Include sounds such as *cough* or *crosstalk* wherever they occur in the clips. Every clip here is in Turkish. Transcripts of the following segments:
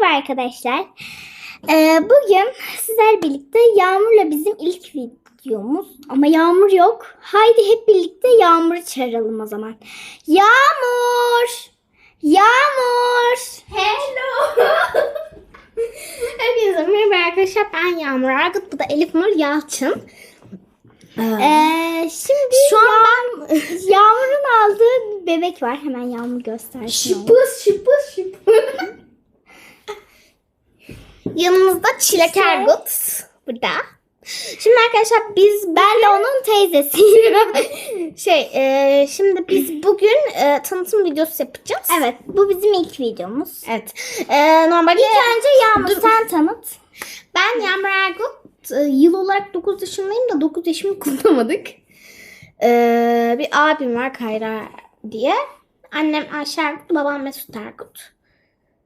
merhaba arkadaşlar. Ee, bugün sizler birlikte Yağmur'la bizim ilk videomuz. Ama Yağmur yok. Haydi hep birlikte Yağmur'u çağıralım o zaman. Yağmur! Yağmur! Hello. *laughs* Hepinize merhaba arkadaşlar. Ben Yağmur Argut. Bu da Elif Nur Yalçın. Ee, şimdi Şu an ben *laughs* Yağmur'un aldığı bir bebek var. Hemen Yağmur göstersin. şıpız şıpız şıpız. *laughs* Yanımızda Çilek Ergut. Burada. Şimdi arkadaşlar biz Ben de onun teyzesiyim. *laughs* şey e, şimdi biz bugün e, tanıtım videosu yapacağız. evet bu bizim ilk videomuz. Evet. E, normalde İlk önce Yağmur Dur. sen tanıt. Ben Yağmur Ergut. e, Yıl olarak 9 yaşındayım da 9 yaşımı *laughs* kutlamadık. Ee, bir abim var Kayra diye. Annem Ayşe Ergut, babam Mesut Ergut.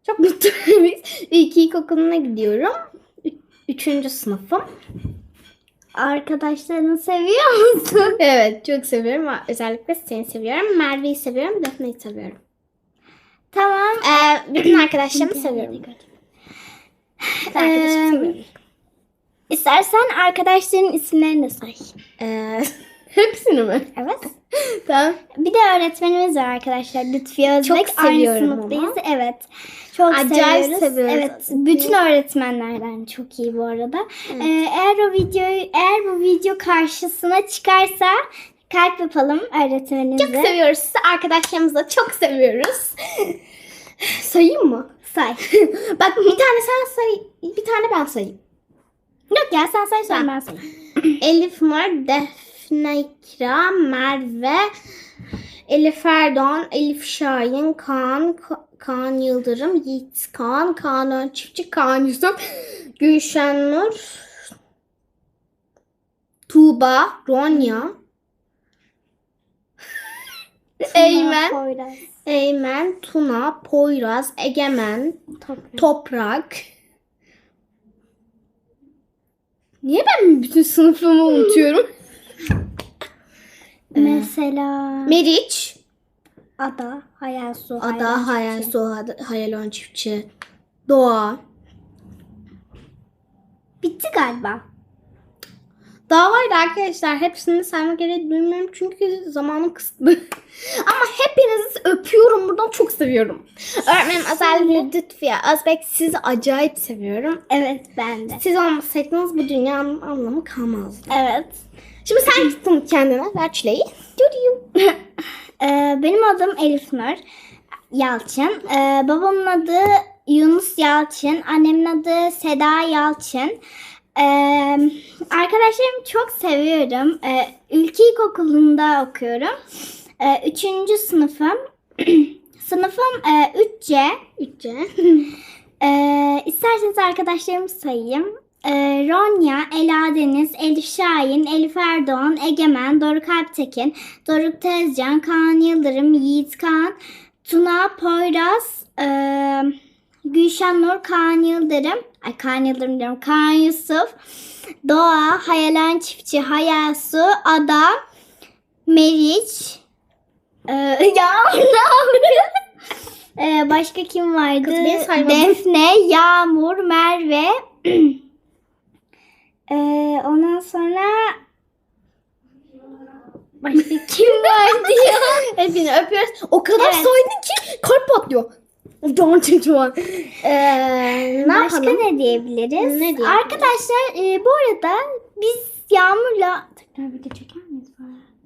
Çok *laughs* mutluyuz. İlk ilkokuluna gidiyorum. Üçüncü sınıfım. Arkadaşlarını seviyor musun? *laughs* Evet çok seviyorum. Özellikle seni seviyorum. Merve'yi seviyorum. Defne'yi seviyorum. Tamam. Ee, bütün *clears throat* arkadaşlarımı seviyorum. Bütün arkadaşlarımı Ee, seviyorum. İstersen arkadaşların isimlerini de say. Ee, *laughs* hepsini mi? Evet. *laughs* Tamam. Bir de öğretmenimiz var arkadaşlar. Lütfiye Özbek. Çok Aynı seviyorum sınıftayız. onu. Evet. Çok Acayip seviyoruz. seviyoruz. Evet. Bütün öğretmenlerden çok iyi bu arada. Ee, eğer o videoyu eğer bu video karşısına çıkarsa kalp yapalım öğretmenimize. Çok seviyoruz. Sizi arkadaşlarımızı da çok seviyoruz. *laughs* Sayayım mı? Say. *laughs* Bak bir tane sen say, bir tane ben sayayım. Yok ya sen say sonra Ben. ben sayayım. *clears throat* Elif Nur, Defne İkra, Merve, Elif Erdoğan, Elif Şahin, Kaan, Ka- Kaan Yıldırım, Yiğit Kaan, Kaan Çiftçi, Kaan Yusuf, Gülşen Nur, Tuğba, Ronya, Eymen. Poyraz, Eymen, Tuna, Poyraz, Egemen, Toprak. Toprak. Niye ben bütün sınıfımı unutuyorum? Mesela Meriç, Ada, Hayal Su, Ada, Hayal, Suha, Hayalon Çiftçi, Doğa. Bitti galiba. Daha vardı arkadaşlar. Hepsini saymak gereği duymuyorum çünkü zamanım kısıtlı. *laughs* Ama hepinizi öpüyorum. Buradan çok seviyorum. Öğretmenim özellikle Lütfiye Özbek sizi acayip seviyorum. Evet ben de. Siz olmasaydınız bu dünyanın anlamı kalmazdı. Evet. Şimdi sen gittin kendine. Ver çileği. *laughs* Ee, benim adım Elif Nur Yalçın. Ee, babamın adı Yunus Yalçın. Annemin adı Seda Yalçın. Ee, arkadaşlarımı çok seviyorum. Ee, ülke ilkokulunda okuyorum. Ee, üçüncü sınıfım. *clears throat* Sınıfım e, 3C. Üççe. *laughs* Ee, isterseniz arkadaşlarımı sayayım. Ee, Ronya, Ela Deniz, Elif Şahin, Elif Erdoğan, Egemen, Doruk Alptekin, Doruk Tezcan, Kaan Yıldırım, Yiğit Kaan, Tuna Poyraz, ee, Gülşen Nur, Kaan Yıldırım, ay Kaan Yıldırım diyorum, Kaan Yusuf, Doğa, Hayalen Çiftçi, Hayal Su, Ada, Meriç, ee, *laughs* ya ne yapıyorsun? Ee, başka kim vardı? Defne, Yağmur, Merve. *clears throat* ee, ondan sonra başka kim vardı ya? *laughs* Hepini öpüyoruz. O kadar Evet. saydın ki kalp patlıyor. Can çekiyor. Ee, ne başka yapalım? ne diyebiliriz? Ne diyebiliriz? Arkadaşlar e, bu arada biz Yağmur'la tekrar video çeker miyiz?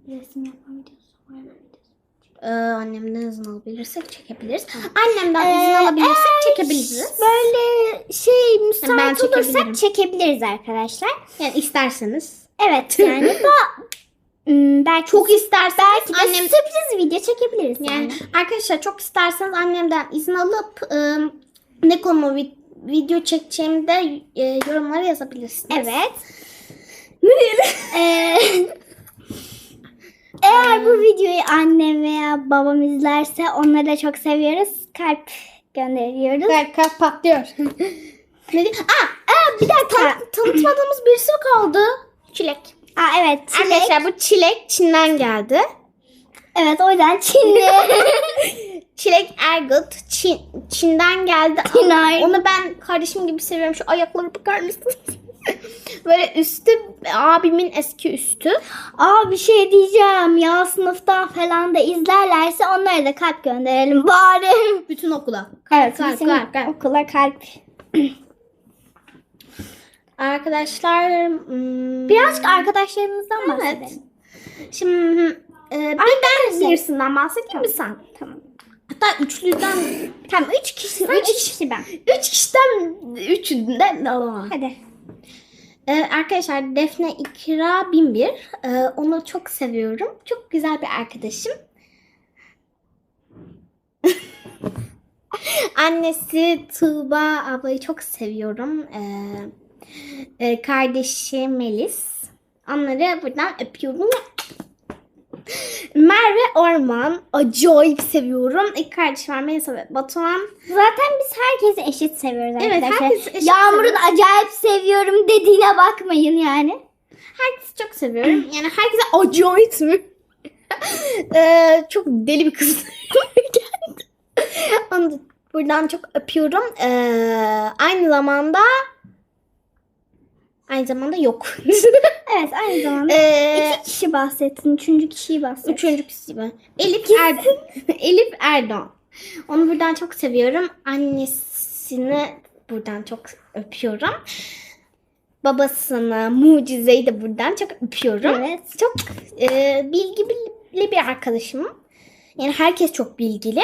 Resim mı? Ee, annemden izin alabilirsek çekebiliriz. Annemden Ee, izin alabilirsek çekebiliriz. Böyle şey müsait Ben olursak çekebiliriz arkadaşlar. Yani isterseniz. Evet yani da Hmm, belki Çok isterseniz belki de annem sürpriz video çekebiliriz yani. yani arkadaşlar çok isterseniz annemden izin alıp ıı, ne konu vi- video çekeceğimi de e, yorumlara yazabilirsiniz. Evet. Ee, *laughs* eğer bu videoyu annem veya babam izlerse onları da çok seviyoruz. Kalp gönderiyoruz. Kalp, kalp patlıyor. *laughs* ne diyeyim? Aa, Aa, bir dakika. tan- tanıtmadığımız birisi kaldı. Çilek. Aa, evet. Çilek. Arkadaşlar bu çilek Çin'den geldi. Evet o yüzden Çinli. *laughs* Çilek Ergut Çin, Çin'den geldi. Çinay. Onu ben kardeşim gibi seviyorum. Şu ayakları bakar mısınız? Böyle üstü abimin eski üstü. Aa bir şey diyeceğim ya sınıftan falan da izlerlerse onlara da kalp gönderelim bari. *laughs* Bütün okula. Evet kalp, bizim kalp, kalp. okula kalp. *clears throat* Arkadaşlar hmm, Birazcık arkadaşlarımızdan Evet. bahsedelim. Şimdi e, bir ben birisinden bahsedeyim mi sen? Tamam. Hatta üçlüden Tamam üç kişi sen Üç üç kişi ben. üç kişiden üçünden Hadi. Ee, arkadaşlar Defne İkra Binbir. Ee, onu çok seviyorum. Çok güzel bir arkadaşım. *laughs* Annesi Tuğba ablayı çok seviyorum. Ee, e, kardeşi Melis. Onları buradan öpüyorum. Merve Orman. Acayip seviyorum. İki kardeşim var Melisa ve Batuhan. Zaten biz herkesi eşit seviyoruz Evet, arkadaşlar. herkesi eşit Yağmur'un seviyoruz. acayip seviyorum dediğine bakmayın yani. Herkesi çok seviyorum. Yani herkese acayip mi? *laughs* Ee, çok deli bir kız. geldi. *laughs* Onu da buradan çok öpüyorum. Ee, aynı zamanda aynı zamanda yok. *laughs* Evet aynı zamanda. ee, İki kişi bahsettin. Üçüncü kişiyi bahsettin. üçüncü kişi ben. Elif, er *laughs* Elif Erdoğan. Onu buradan çok seviyorum. Annesini buradan çok öpüyorum. Babasını, Mucize'yi de buradan çok öpüyorum. Evet. Çok e, bilgili bir arkadaşım. Yani herkes çok bilgili.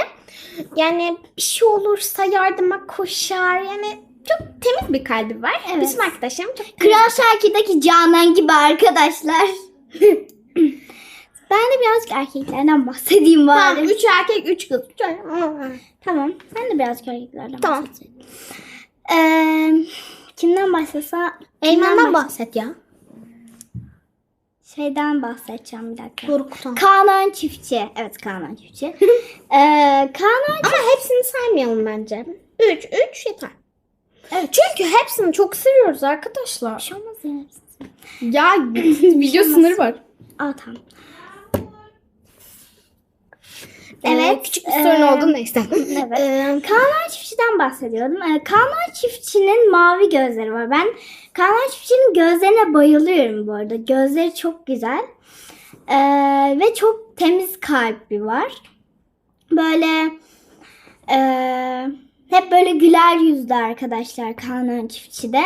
Yani bir şey olursa yardıma koşar. Yani çok temiz bir kalbi var. Evet. Bizim arkadaşlarım çok temiz. Kral Şakir'deki Canan gibi arkadaşlar. *laughs* ben de birazcık erkeklerden bahsedeyim bari. Tamam, üç erkek, üç kız. Tamam. Sen de birazcık erkeklerden Tamam. bahset. Ee, kimden bahsetsem? Eymen'den bahset ya. Şeyden bahsedeceğim bir dakika. Doruk'tan. Kanan Çiftçi. Evet Kanan Çiftçi. *laughs* ee, Kanan Ama hepsini saymayalım bence. Üç, üç yeter. Evet. Çünkü hepsini çok seviyoruz arkadaşlar. *clears throat* Bir şey olmaz ya. Ya video sınırı var. Aa tamam. Evet. Evet, küçük bir sorun eee, oldu neyse. *laughs* evet. Eee, Kanan Çiftçi'den bahsediyordum. Ee, Kanan Çiftçi'nin mavi gözleri var. Ben Kanan Çiftçi'nin gözlerine bayılıyorum bu arada. Gözleri çok güzel. Ee, ve çok temiz kalbi var. Böyle ee, hep böyle güler yüzlü arkadaşlar Kanan Çiftçi'de.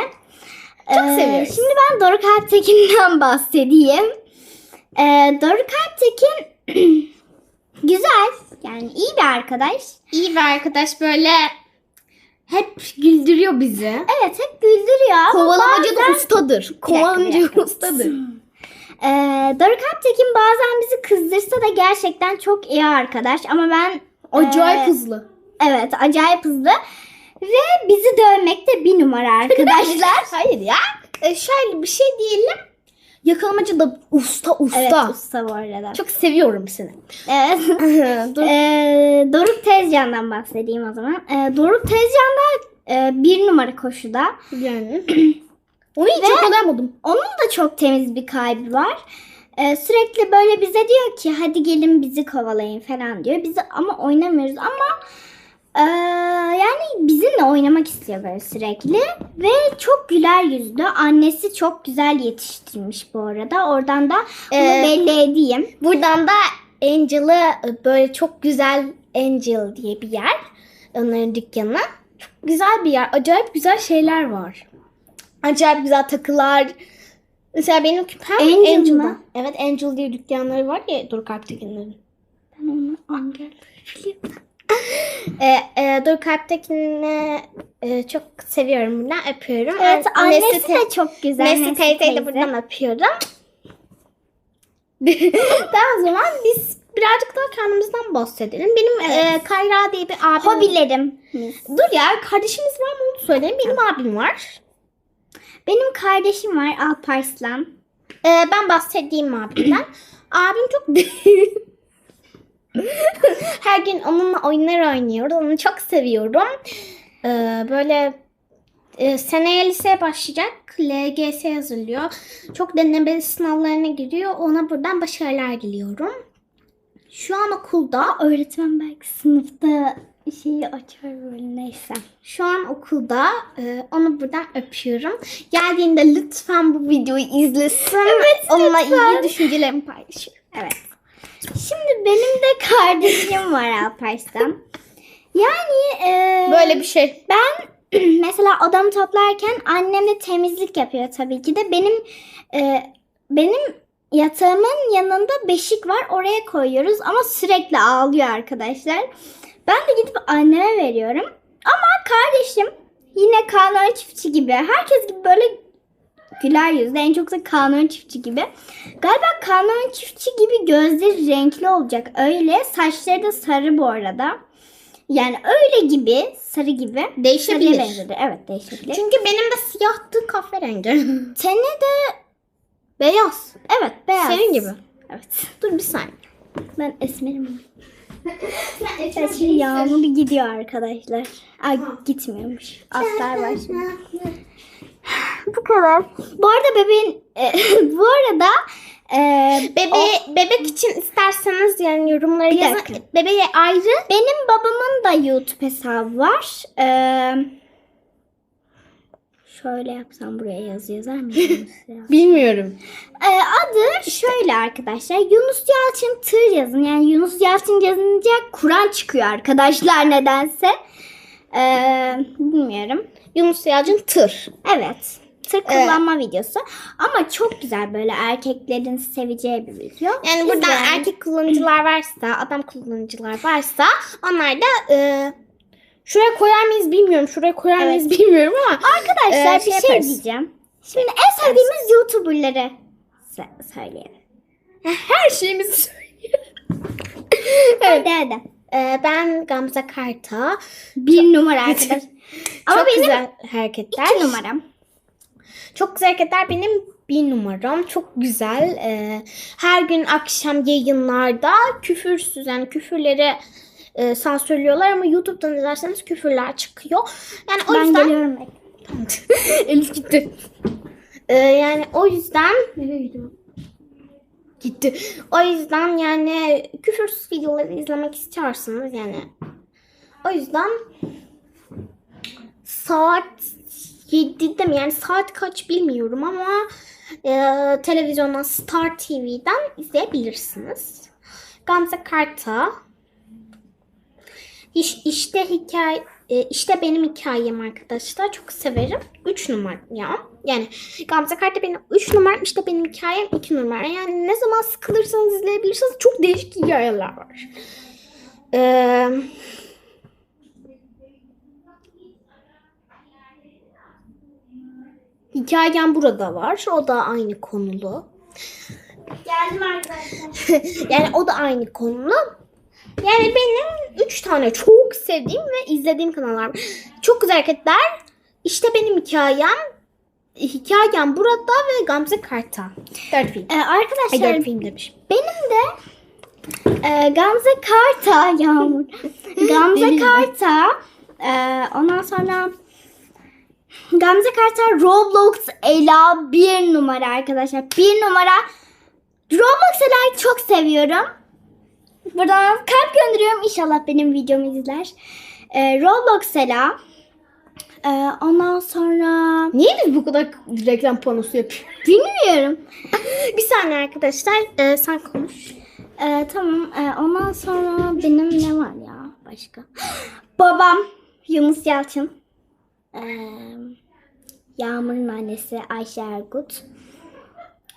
Çok Ee, seviyoruz. Şimdi ben Doruk Alptekin'den bahsedeyim. Ee, Doruk Alptekin *clears throat* güzel. Yani iyi bir arkadaş. iyi bir arkadaş böyle hep güldürüyor bizi. Evet hep güldürüyor ama Kovalamacı da ustadır. Kovalamacı *laughs* ustadır. Ee, Doruk Alptekin bazen bizi kızdırsa da gerçekten çok iyi arkadaş. Ama ben Acayip ee, hızlı. Evet acayip hızlı. Ve bizi dövmekte bir numara arkadaşlar. Hayır ya. Ee, şöyle bir şey diyelim. Yakalamacı da usta usta. evet usta bu arada. Çok seviyorum seni. Evet. *laughs* *laughs* Dur. Ee, Doruk Tezcan'dan bahsedeyim o zaman. Ee, Doruk Tezcan da e, bir numara koşuda. yani. *clears throat* Onu hiç Ve- yakalayamadım. Onun da çok temiz bir kalbi var. Ee, sürekli böyle bize diyor ki hadi gelin bizi kovalayın falan diyor. Bizi ama oynamıyoruz ama e, yani bizimle oynamak istiyor böyle sürekli. Ve çok güler yüzlü. Annesi çok güzel yetiştirmiş bu arada. Oradan da bunu Ee, belli edeyim. Buradan da Angel'ı böyle çok güzel Angel diye bir yer. Onların dükkanı. Çok güzel bir yer. Acayip güzel şeyler var. Acayip güzel takılar. Mesela benim küpem Angel Angel'da. mı? Evet Angel diye dükkanları var ya Doruk Alptekin'lerin. Ben onu Angel. Ee, *laughs* e, Doruk Alptekin'i e, çok seviyorum buradan öpüyorum. Evet An- annesi te- de çok güzel. Nesli teyzeyi de buradan öpüyorum. *laughs* daha o zaman biz birazcık daha kendimizden bahsedelim. Benim Evet. e, Kayra diye bir abim Hobilerim. Dur ya kardeşiniz var mı onu söyleyeyim. Benim abim var. Benim kardeşim var Alparslan. Ee, ben bahsettiğim abimden. *clears throat* abim çok *laughs* her gün onunla oyunlar oynuyoruz. Onu çok seviyorum. Ee, böyle e, seneye liseye başlayacak. LGS hazırlıyor. Çok denemeli sınavlarına giriyor. Ona buradan başarılar diliyorum. Şu an okulda. Öğretmen belki sınıfta şeyi açar böyle neyse. Şu an okulda. Ee, onu buradan öpüyorum. Geldiğinde lütfen bu videoyu izlesin. Evet, Onunla lütfen. iyi düşüncelerimi paylaşıyorum. Evet. Şimdi benim de kardeşim var Alparslan. Yani e, Böyle bir şey. ben *clears throat* mesela odamı toplarken annem de temizlik yapıyor tabii ki de. Benim e, benim yatağımın yanında beşik var. Oraya koyuyoruz ama sürekli ağlıyor arkadaşlar. Ben de gidip anneme veriyorum. Ama kardeşim yine Kaan çiftçi gibi. Herkes gibi böyle güler yüzlü. En çok da Kaan çiftçi gibi. Galiba Kaan çiftçi gibi gözleri renkli olacak. Öyle. Saçları da sarı bu arada. Yani öyle gibi, sarı gibi. Değişebilir. Sarıya. Evet değişebilir. Çünkü benim de siyahtı kahverengi. *laughs* Teni de Beyaz. evet beyaz. Senin gibi. Evet. Dur bir saniye. Ben esmerim. *laughs* Evet, şimdi yağmur gidiyor arkadaşlar. Ay gitmiyormuş. Aslar var şimdi. Bu kadar. Bu arada bebeğin e, *laughs* bu arada e, Bebe bebek için isterseniz yani yorumlara Bir yazın. dakika. Bebeğe ayrı. benim babamın da YouTube hesabı var. E, şöyle yapsam buraya yazı yazar mısınız? *laughs* Bilmiyorum. E, adı şöyle arkadaşlar. Yunus Yalçın Tır yazın. Yani Yunus Yalçın yazınca Kur'an çıkıyor arkadaşlar nedense. E, bilmiyorum. Yunus Yalçın tır. Evet. Tır kullanma videosu. Ama çok güzel böyle erkeklerin seveceği bir video. Yani burada İzleyin. erkek kullanıcılar varsa, adam kullanıcılar varsa onlar da e, şuraya koyar mıyız bilmiyorum. Şuraya koyar Evet. mıyız bilmiyorum ama Arkadaşlar Ee, bir şey şey diyeceğim. Şimdi en sevdiğimiz YouTuber'ları söyleyelim. her şeyimizi söylüyor. Hadi hadi. E, ben Gamze Karta. Bir numara arkadaş. *laughs* Ama Çok benim güzel hareketler. iki numaram. Çok güzel hareketler benim bir numaram. Çok güzel. Ee, her gün akşam yayınlarda küfürsüz yani küfürleri e, sansürlüyorlar ama YouTube'dan izlerseniz küfürler çıkıyor. Yani o ben yüzden geliyorum. *laughs* Elif gitti. Ee, yani o yüzden nereye gidiyor? Gitti. O yüzden yani küfürsüz videoları izlemek istiyorsanız yani o yüzden saat 7'de mi yani saat kaç bilmiyorum ama e, televizyondan Star TV'den izleyebilirsiniz. Gamze Karta İş, işte hikaye e, işte benim hikayem arkadaşlar. Çok severim. 3 numara ya. Yani Gamze Karta benim 3 numaram işte benim hikayem 2 numara. Yani ne zaman sıkılırsanız izleyebilirsiniz. Çok değişik hikayeler var. Ee, hikayem burada var. O da aynı konulu. Geldim arkadaşlar. *laughs* yani o da aynı konulu. Yani benim 3 tane çok sevdiğim ve izlediğim kanallar. Çok güzel hareketler. İşte benim hikayem. Hikayem burada ve Gamze Karta. 4 film. Ee, Ay arkadaşlar 4 film demişim. benim de e, Gamze Karta *laughs* Yağmur. Gamze Karta e, ondan sonra Gamze Karta Roblox Ela bir numara arkadaşlar. Bir numara Roblox Ela'yı çok seviyorum. Buradan kalp gönderiyorum. İnşallah benim videomu izler. E, Roblox Ela. E, ondan sonra Niye biz bu kadar reklam panosu yapıyoruz? bilmiyorum. *laughs* bir saniye arkadaşlar. Ee, sen konuş. Ee, tamam. Ee, ondan sonra benim ne var ya başka? *gasps* Babam Yunus Yalçın. Ee, Yağmur'un annesi Ayşe Ergut.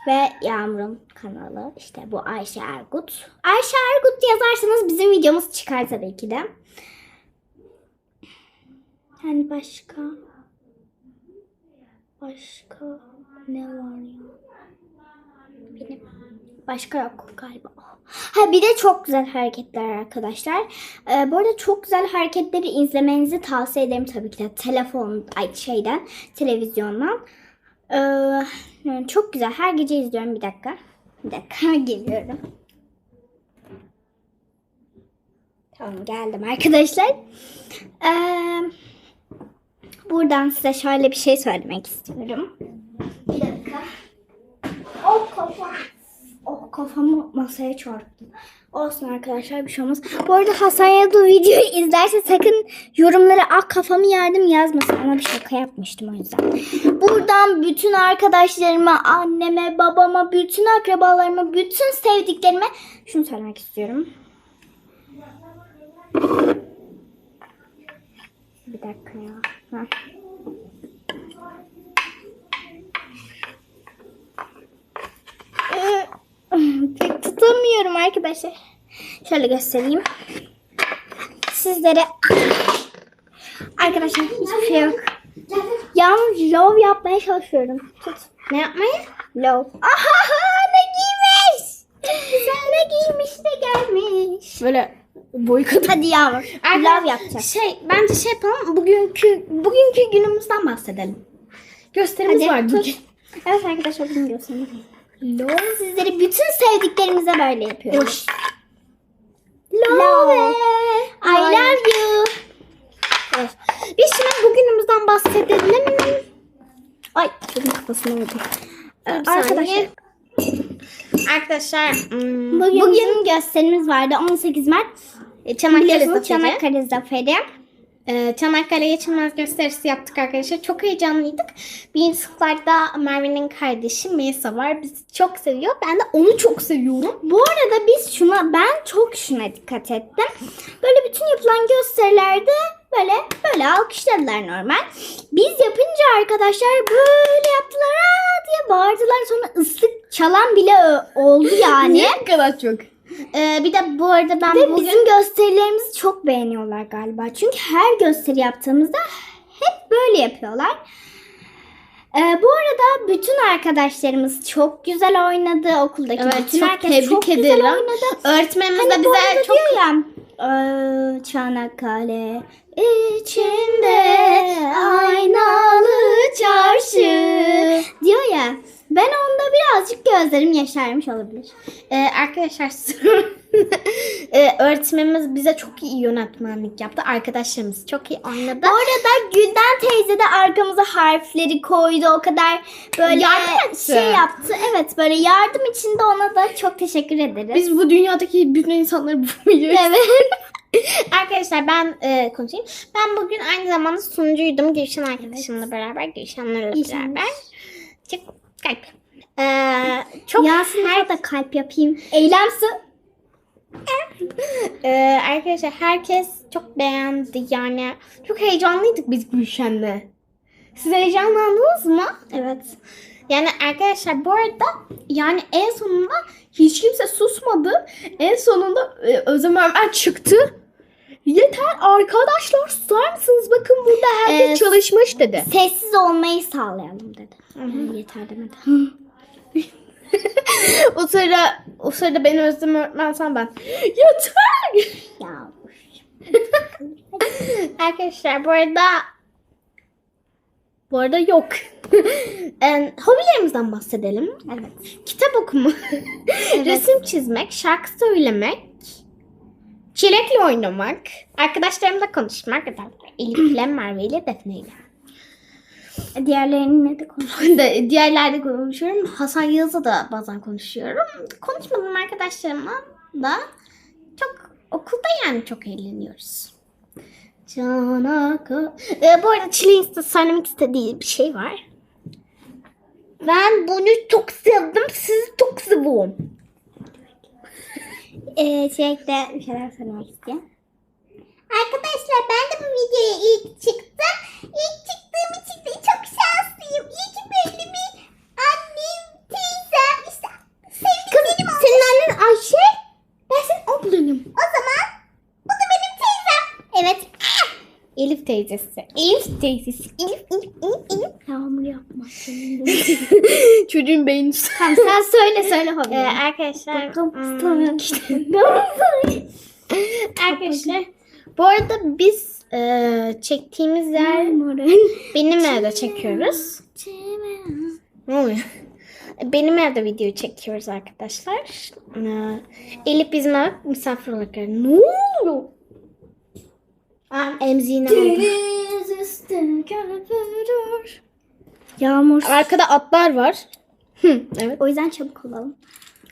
Ve Yağmur'un kanalı işte bu Ayşe Ergut. Ayşe Ergut yazarsanız bizim videomuz çıkar tabii ki de. Yani başka başka ne var ya? Benim başka yok galiba. Ha bir de çok güzel hareketler arkadaşlar. Ee, bu arada çok güzel hareketleri izlemenizi tavsiye ederim tabii ki de telefon ay şeyden televizyondan. Ee, çok güzel. Her gece izliyorum bir dakika. Bir dakika *laughs* geliyorum. Tamam geldim arkadaşlar. Ee, buradan size şöyle bir şey söylemek istiyorum. Bir dakika. Oh kafam. Oh kafamı masaya çarptım. Olsun arkadaşlar bir şey olmaz. Bu arada Hasan Yadu videoyu izlerse sakın yorumlara ah kafamı yardım yazmasın. Ona bir şaka yapmıştım o yüzden. Buradan bütün arkadaşlarıma, anneme, babama, bütün akrabalarıma, bütün sevdiklerime şunu söylemek istiyorum. Bir dakika ya. Heh. Pek tutamıyorum arkadaşlar. Şöyle göstereyim. Sizlere arkadaşlar hiçbir şey yok. Yalnız love yapmaya çalışıyorum. Tut. Ne yapmayı? Love. Aha ne giymiş? ne giymiş de gelmiş. Böyle boykot. Hadi Yağmur. Love yapacağız. Şey bence şey yapalım. Bugünkü bugünkü günümüzden bahsedelim. Gösterimiz Hadi var bugün. Evet arkadaşlar bugün göstereyim. Love sizleri bütün sevdiklerimize böyle yapıyoruz. Love. I love you. Evet. Biz şimdi bugünümüzden bahsedelim. Ay çocuğun kafasına vurdu. Ee, arkadaşlar. Arkadaşlar hmm, bugün, bugün gösterimiz vardı 18 Mart. Çanakkale Biliyorsunuz Zaferi. Çanakkale Zaferi. Ee, Çanakkale geçilmez gösterisi yaptık arkadaşlar. Çok heyecanlıydık. Birinci sınıflarda Merve'nin kardeşi Melisa var. Bizi çok seviyor. Ben de onu çok seviyorum. Bu arada biz şuna ben çok şuna dikkat ettim. Böyle bütün yapılan gösterilerde böyle böyle alkışladılar normal. Biz yapınca arkadaşlar böyle yaptılar Aa diye bağırdılar sonra ıslık çalan bile oldu yani. Ne kadar çok. Ee, bir de bu arada ben bugün bizim gösterilerimizi çok beğeniyorlar galiba. Çünkü her gösteri yaptığımızda hep böyle yapıyorlar. Ee, bu arada bütün arkadaşlarımız çok güzel oynadı. Okuldaki Evet, bütün çok herkes tebrik çok ederim. güzel oynadı. öğretmenimiz Hani de bize çok ya "Ee, Çanakkale içinde aynalı çarşı diyor ya ben onda birazcık gözlerim yaşarmış olabilir. Ee, arkadaşlar ee, *laughs* öğretmenimiz bize çok iyi yönetmenlik yaptı. Arkadaşlarımız çok iyi oynadı. Bu arada Gülden teyze de arkamıza harfleri koydu. O kadar böyle Yardım etti. şey yaptı. Evet böyle yardım için de ona da çok teşekkür ederiz. Biz bu dünyadaki bütün insanları bulmuyoruz. *laughs* evet. *laughs* Arkadaşlar ben e, konuşayım. Ben bugün aynı zamanda sunucuydum. Gülşen arkadaşımla beraber. Gülşenlerle Gülşen. beraber. Çık kalp. Ee, çok Yasin'e da kalp yapayım. Eylemsi. Ee, arkadaşlar herkes çok beğendi. Yani çok heyecanlıydık biz Gülşen'le. Siz heyecanlandınız mı? Evet. Yani arkadaşlar bu arada yani en sonunda hiç kimse susmadı. En sonunda e, Özlem Ömer çıktı. Yeter arkadaşlar susar mısınız? Bakın burada herkes Ee, çalışmış dedi. Sessiz olmayı sağlayalım dedi. Yeter demedi. *laughs* o sırada o sırada beni Özlem öğretmen sen ben. Yeter. Ya. Arkadaşlar bu arada bu arada yok. *laughs* Em, hobilerimizden bahsedelim. Evet. Kitap okuma, resim çizmek, şarkı söylemek, çilekle oynamak, arkadaşlarımla konuşmak, Elif'le, Merve ile, Defne ile. Diğerlerini de konuş. *laughs* De- Diğerlerde konuşuyorum. Hasan Yağız'la da bazen konuşuyorum. Konuşmadığım arkadaşlarımla da çok okulda yani çok eğleniyoruz. Canaka. Ee, bu arada Çileğin de söylemek istediği bir şey var. Ben bunu çok sevdim. Sizi çok seviyorum. Ee, Çilek'te bir şeyler söylemek istiyor. Arkadaşlar ben de bu videoya ilk çıktım. İlk çıktığım için de çok şanslıyım. İyi ki böyle bir annem, teyzem, işte sevdiklerim olmuş. Senin annen Ayşe. Ben senin ablanım. O zaman bu da benim teyzem. Evet. Elif teyzesi. Elif teyzesi. Elif, Elif, Elif, Elif. Yağmur yapma. *laughs* Çocuğun beyni tamam sen söyle söyle *laughs* hobi. Ee, arkadaşlar. hmm, Tamam. *laughs* arkadaşlar. Bu arada biz e, çektiğimiz yer benim evde çekiyoruz. Ne oluyor? Benim evde video çekiyoruz arkadaşlar. Ee, Elif bizim eve misafir olarak geldi. Ne oluyor? Aa, emziğini aldı. Deniz. Yağmur. Arkada atlar var. Hı, evet. O yüzden çabuk olalım.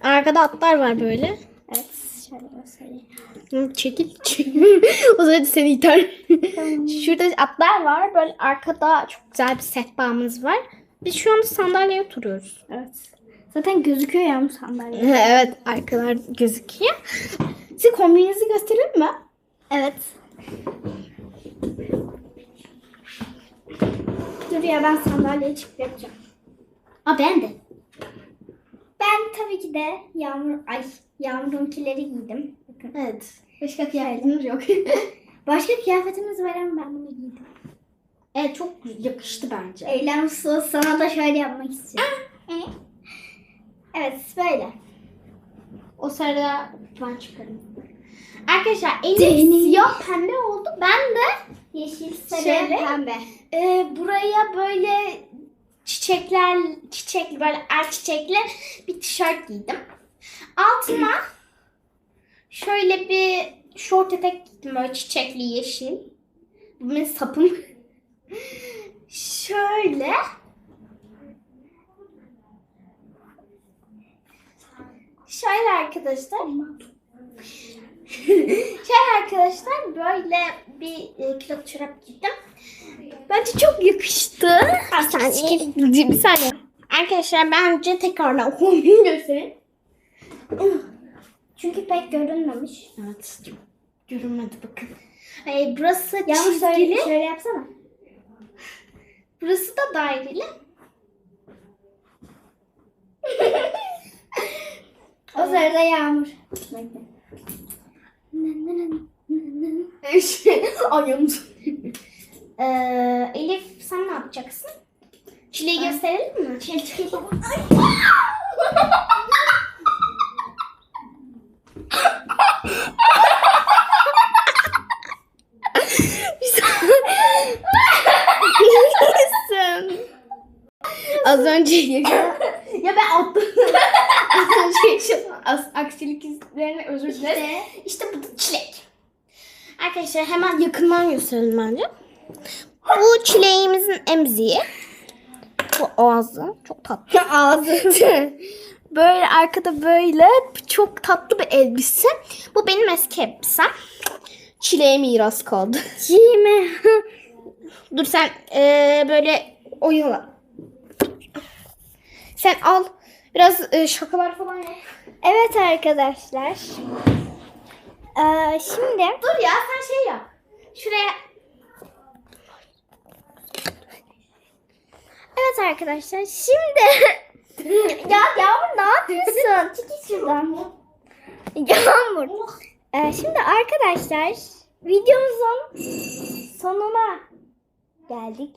Arkada atlar var böyle. Evet. Göstereyim. Çekil çekil. *laughs* o zaman seni iter. *laughs* Şurada atlar var. Böyle arkada çok güzel bir sehpamız var. Biz şu anda sandalyeye oturuyoruz. Evet. Zaten gözüküyor ya bu sandalye. *laughs* evet arkalar gözüküyor. Size kombininizi gösterelim mi? Evet. Dur ya ben sandalyeye çıkıp yapacağım. Aa ben de. Ben tabii ki de yağmur ay yağmurunkileri giydim. Bakın. Evet. Başka kıyafetimiz yok. *laughs* Başka kıyafetimiz var ama ben bunu giydim. evet çok yakıştı bence. Eylem Su sana da şöyle yapmak istiyorum. evet böyle. O sırada ben çıkarım. Arkadaşlar Deniz. siyah pembe oldu. Ben de Yeşil, sarı, Şöyle. pembe. e, buraya böyle çiçekler, çiçekli böyle er çiçekli bir tişört giydim. Altıma şöyle bir şort etek giydim böyle çiçekli yeşil. Bu benim sapım. şöyle. Şöyle arkadaşlar. Şöyle arkadaşlar böyle bir e, kilo çorap giydim. Bence çok yakıştı. Bir saniye. Bir saniye. Arkadaşlar bence tekrardan *laughs* kombin gösterin. Çünkü pek görünmemiş. Evet. Görünmedi bakın. Ay, burası şöyle, çizgili. şöyle yapsana. Burası da daireli. *laughs* O sırada yağmur. Bekle. Ee, Elif sen ne yapacaksın? Çileği Ben- gösterelim mi? Çelçik. *laughs* Az önce *laughs* ya ben attım. Az önce yaşadım. As- aksilik izlerine özür dilerim. İşte. İşte bu da çilek. Arkadaşlar hemen yakından gösterelim bence. Bu çileğimizin emziği. Bu ağzı. Çok tatlı. *laughs* ağzı. *laughs* böyle arkada böyle çok tatlı bir elbise. Bu benim eski elbisem. Çileğe miras kaldı. Cime. *laughs* Dur sen eee, böyle oyala. Sen al. Biraz eee, şakalar falan yap. Evet arkadaşlar. Ee, şimdi Dur ya sen şey yap. Şuraya evet arkadaşlar şimdi *laughs* ya Yağmur ne yapıyorsun? Çekil şuradan. Yağmur. Ee, şimdi arkadaşlar videomuzun sonuna geldik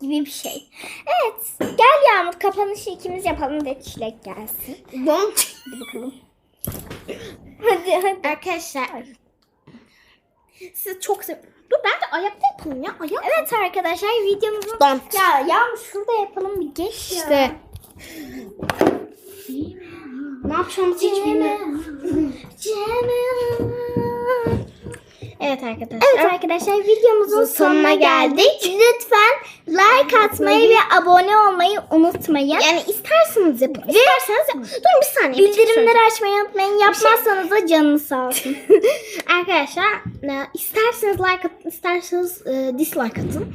gibi bir şey. Evet. Gel Yağmur kapanışı ikimiz yapalım ve çilek gelsin. Hadi bakalım. Hadi hadi. Arkadaşlar. Sizi çok seviyorum. Dur ben de ayakta yapalım ya. Ayak. Evet arkadaşlar videomuzun Don. ya Yağmur şurada yapalım bir geç ya. İşte. Ne yapacağımızı hiç bilmiyorum. Evet arkadaşlar. Evet arkadaşlar videomuzun sonuna geldik. Lütfen like atmayı ve abone olmayı unutmayın. Yani isterseniz yapın. İsterseniz yapın. Dur bir saniye. bir şey Bildirimleri açmayı unutmayın. Yapmazsanız da canınız sağ olsun. *laughs* Arkadaşlar e, isterseniz like atın, isterseniz e, dislike atın.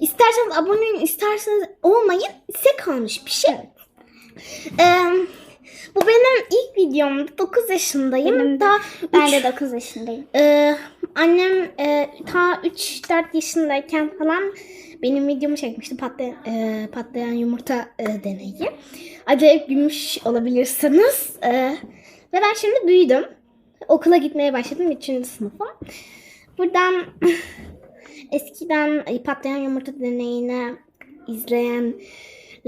İsterseniz abone olun, isterseniz olmayın. Size kalmış bir şey. E, bu benim ilk videomdu. 9 yaşındayım. Benim de. Daha ben üç- de 9 yaşındayım. e, annem e, ta 3-4 yaşındayken falan benim videomu çekmişti. Patlayan, e, patlayan yumurta e, deneyi. Acayip gülmüş olabilirsiniz. E, ve ben şimdi büyüdüm. Okula gitmeye başladım 3. sınıfa. Buradan *laughs* eskiden e, patlayan yumurta deneyini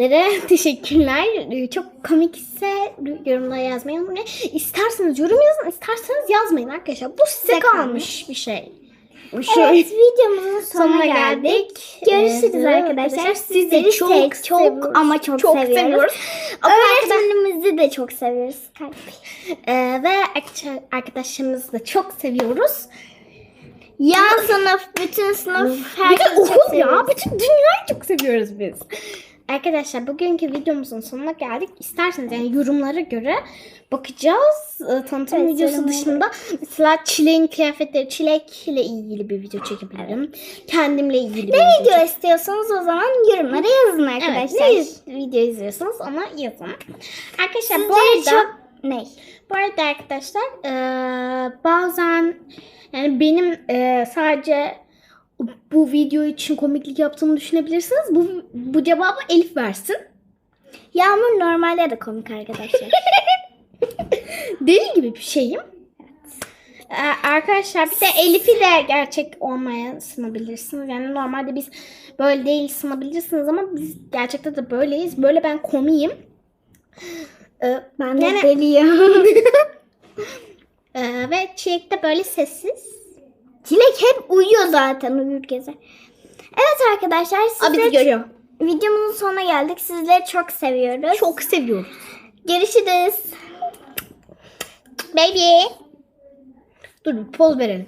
izleyenlere *laughs* teşekkürler. E, Çok komikse yorumlara yazmayı unutmayın. İsterseniz yorum yazın, isterseniz yazmayın arkadaşlar. Bu size kalmış bir şey. Bu şey. Evet videomuzun sonuna, Sonuna geldik. geldik. Görüşürüz Ee, arkadaşlar. Sizleri çok çok çok seviyoruz. ama çok, Çok seviyoruz. seviyoruz. Öğretmenimizi de çok seviyoruz. Ee, ve arkadaş- arkadaşlarımızı da çok seviyoruz. Yan sınıf, bütün sınıf, herkesi çok okul ya. Bütün dünyayı çok seviyoruz biz. Arkadaşlar bugünkü videomuzun sonuna geldik. İsterseniz yani yorumlara göre bakacağız. Ee, tanıtım Evet, videosu dışında mesela çileğin kıyafetleri, çilekle ilgili bir video çekebilirim. Kendimle ilgili bir Ne video video istiyorsanız o zaman yorumlara yazın Evet, arkadaşlar. ne iz- video izliyorsanız ona yazın. Arkadaşlar bu Sizce arada, çok ne? bu arada arkadaşlar eee, bazen yani benim eee, sadece bu video için komiklik yaptığımı düşünebilirsiniz. Bu bu cevabı Elif versin. Yağmur normalde de komik arkadaşlar. *laughs* Deli gibi bir şeyim. Ee, arkadaşlar bir de Elif'i de gerçek olmaya sınabilirsiniz. Yani normalde biz böyle değil sınabilirsiniz ama biz gerçekten de böyleyiz. Böyle ben komiyim. Ee, ben de Yani- deliyim. *laughs* Ee, ve Çilek de böyle sessiz. Çilek hep uyuyor zaten uyur gezer. Evet arkadaşlar Aa, bizi sizleri görüyor. videomuzun sonuna geldik. Sizleri çok seviyoruz. Çok seviyoruz. Görüşürüz. Baby. Dur bir poz verelim.